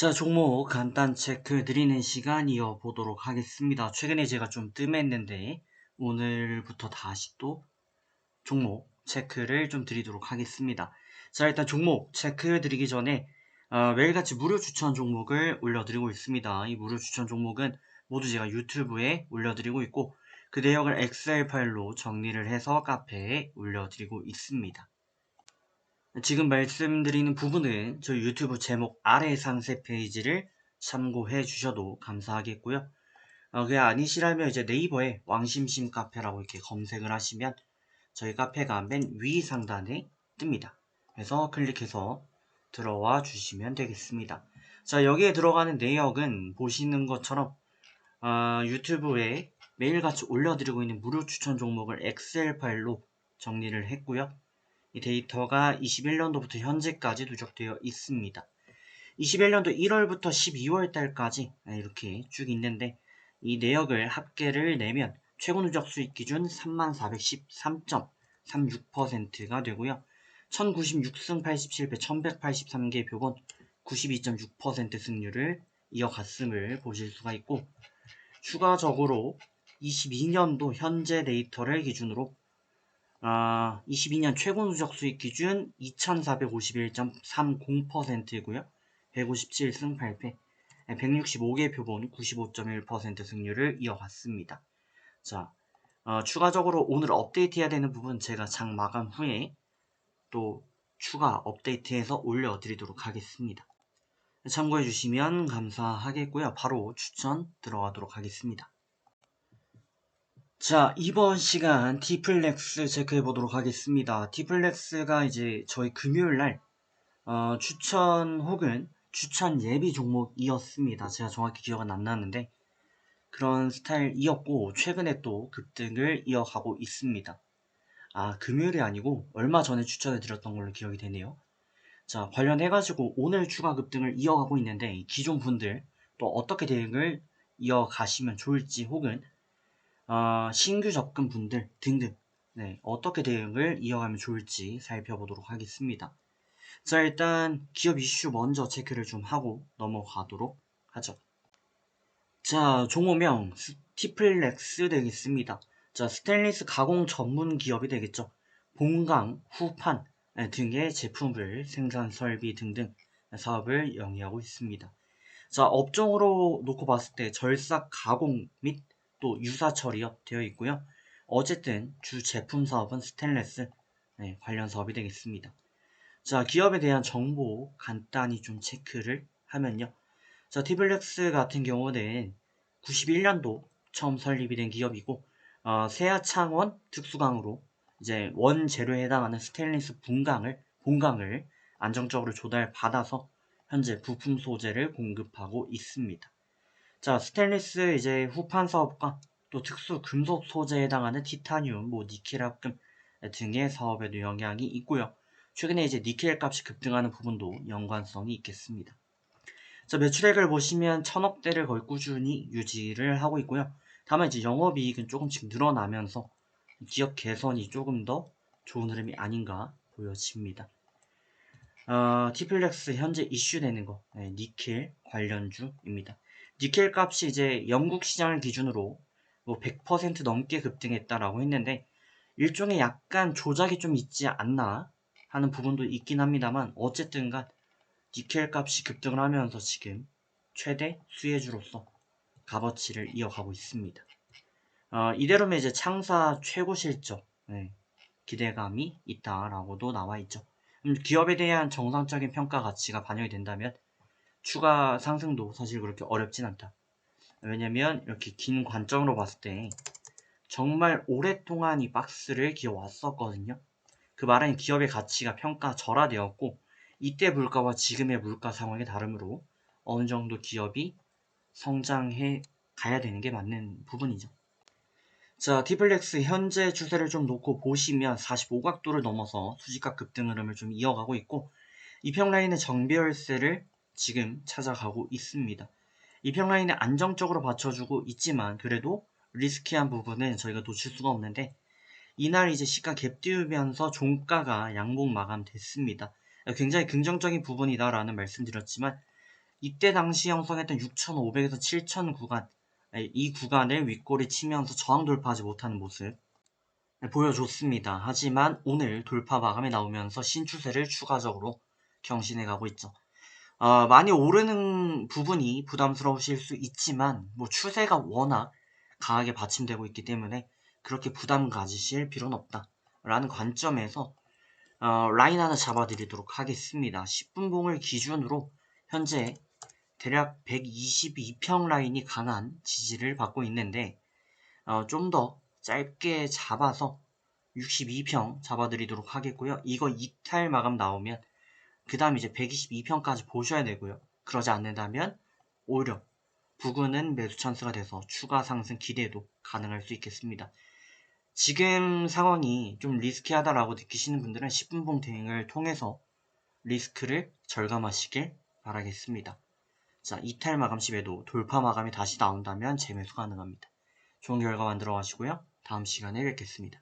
자, 종목 간단 체크 드리는 시간 이어보도록 하겠습니다. 최근에 제가 좀 뜸했는데, 오늘부터 다시 또 종목 체크를 좀 드리도록 하겠습니다. 자, 일단 종목 체크 드리기 전에 어, 매일같이 무료 추천 종목을 올려드리고 있습니다. 이 무료 추천 종목은 모두 제가 유튜브에 올려드리고 있고, 그 내용을 엑셀 파일로 정리를 해서 카페에 올려드리고 있습니다. 지금 말씀드리는 부분은 저희 유튜브 제목 아래 상세 페이지를 참고해 주셔도 감사하겠고요. 어, 그게 아니시라면 이제 네이버에 왕심심 카페라고 이렇게 검색을 하시면 저희 카페가 맨 위 상단에 뜹니다. 그래서 클릭해서 들어와 주시면 되겠습니다. 자, 여기에 들어가는 내역은 보시는 것처럼 어, 유튜브에 매일같이 올려드리고 있는 무료 추천 종목을 엑셀 파일로 정리를 했고요. 이 데이터가 21년도부터 현재까지 누적되어 있습니다. 21년도 1월부터 12월 달까지 이렇게 쭉 있는데 이 내역을 합계를 내면 최고 누적 수익 기준 3413.36%가 되고요. 1096승 87패 1183개 표본 92.6% 승률을 이어갔음을 보실 수가 있고 추가적으로 22년도 현재 데이터를 기준으로 아, 22년 최고 누적 수익 기준 2451.30%이고요. 157승 8패, 165개 표본 95.1% 승률을 이어갔습니다. 자, 어, 추가적으로 오늘 업데이트해야 되는 부분 제가 장 마감 후에 또 추가 업데이트해서 올려드리도록 하겠습니다. 참고해 주시면 감사하겠고요. 바로 추천 들어가도록 하겠습니다. 자, 이번 시간 디플렉스 체크해 보도록 하겠습니다. 디플렉스가 이제 저희 금요일 날 어, 추천 혹은 추천 예비 종목이었습니다. 제가 정확히 기억은 안 나는데 그런 스타일이었고 최근에 또 급등을 이어가고 있습니다. 아, 금요일이 아니고 얼마 전에 추천해 드렸던 걸로 기억이 되네요. 자, 관련해 가지고 오늘 추가 급등을 이어가고 있는데 기존 분들 또 어떻게 대응을 이어가시면 좋을지 혹은 어, 신규 접근 분들 등등 네, 어떻게 대응을 이어가면 좋을지 살펴보도록 하겠습니다. 자 일단 기업 이슈 먼저 체크를 좀 하고 넘어가도록 하죠. 자 종호명 스티플렉스 되겠습니다. 자 스테인리스 가공 전문 기업이 되겠죠. 봉강, 후판 네, 등의 제품을 생산 설비 등등 사업을 영위하고 있습니다. 자 업종으로 놓고 봤을 때 절삭 가공 및 또 유사 처리업 되어 있고요. 어쨌든 주 제품 사업은 스테인레스 네, 관련 사업이 되겠습니다. 자, 기업에 대한 정보 간단히 좀 체크를 하면요. 자, 티블렉스 같은 경우는 91년도 처음 설립이 된 기업이고 어, 세아창원 특수강으로 이제 원재료에 해당하는 스테인리스 분강을 본강을 안정적으로 조달받아서 현재 부품 소재를 공급하고 있습니다. 자, 스테인리스 이제 후판 사업과 또 특수 금속 소재에 해당하는 티타늄, 뭐 니켈 합금 등의 사업에도 영향이 있고요. 최근에 이제 니켈 값이 급등하는 부분도 연관성이 있겠습니다. 자, 매출액을 보시면 천억대를 거의 꾸준히 유지를 하고 있고요. 다만 이제 영업이익은 조금씩 늘어나면서 기업 개선이 조금 더 좋은 흐름이 아닌가 보여집니다. 어, 티플렉스 현재 이슈되는 거 네, 니켈 관련주입니다. 니켈 값이 이제 영국 시장을 기준으로 뭐 100% 넘게 급등했다라고 했는데 일종의 약간 조작이 좀 있지 않나 하는 부분도 있긴 합니다만 어쨌든간 니켈 값이 급등을 하면서 지금 최대 수혜주로서 값어치를 이어가고 있습니다. 어, 이대로면 이제 창사 최고 실적 네, 기대감이 있다라고도 나와 있죠. 음, 기업에 대한 정상적인 평가 가치가 반영이 된다면 추가 상승도 사실 그렇게 어렵진 않다. 왜냐면 이렇게 긴 관점으로 봤을 때 정말 오랫동안 이 박스를 기어왔었거든요. 그 말은 기업의 가치가 평가 절하되었고 이때 물가와 지금의 물가 상황의 다름으로 어느 정도 기업이 성장해 가야 되는 게 맞는 부분이죠. 자, 디플렉스 현재 추세를 좀 놓고 보시면 45각도를 넘어서 수직각 급등 흐름을 좀 이어가고 있고 이평 라인의 정배열세를 지금 찾아가고 있습니다. 이평 라인을 안정적으로 받쳐주고 있지만 그래도 리스키한 부분은 저희가 놓칠 수가 없는데 이날 이제 시가 갭 띄우면서 종가가 양봉 마감됐습니다. 굉장히 긍정적인 부분이다라는 말씀드렸지만 이때 당시 형성했던 6,500에서 7,000 구간 네, 이 구간을 윗골이 치면서 저항 돌파하지 못하는 모습 네, 보여줬습니다. 하지만 오늘 돌파 마감이 나오면서 신추세를 추가적으로 경신해 가고 있죠. 어, 많이 오르는 부분이 부담스러우실 수 있지만 뭐 추세가 워낙 강하게 받침되고 있기 때문에 그렇게 부담 가지실 필요는 없다. 라는 관점에서 어, 라인 하나 잡아드리도록 하겠습니다. 10분 봉을 기준으로 현재 대략 122평 라인이 강한 지지를 받고 있는데 어, 좀 더 짧게 잡아서 62평 잡아드리도록 하겠고요. 이거 이탈 마감 나오면 그 다음 이제 122평까지 보셔야 되고요. 그러지 않는다면 오히려 부근은 매수 찬스가 돼서 추가 상승 기대도 가능할 수 있겠습니다. 지금 상황이 좀 리스키하다라고 느끼시는 분들은 10분봉 대응을 통해서 리스크를 절감하시길 바라겠습니다. 자, 이탈 마감 시에도 돌파 마감이 다시 나온다면 재매수 가능합니다. 좋은 결과 만들어 가시고요. 다음 시간에 뵙겠습니다.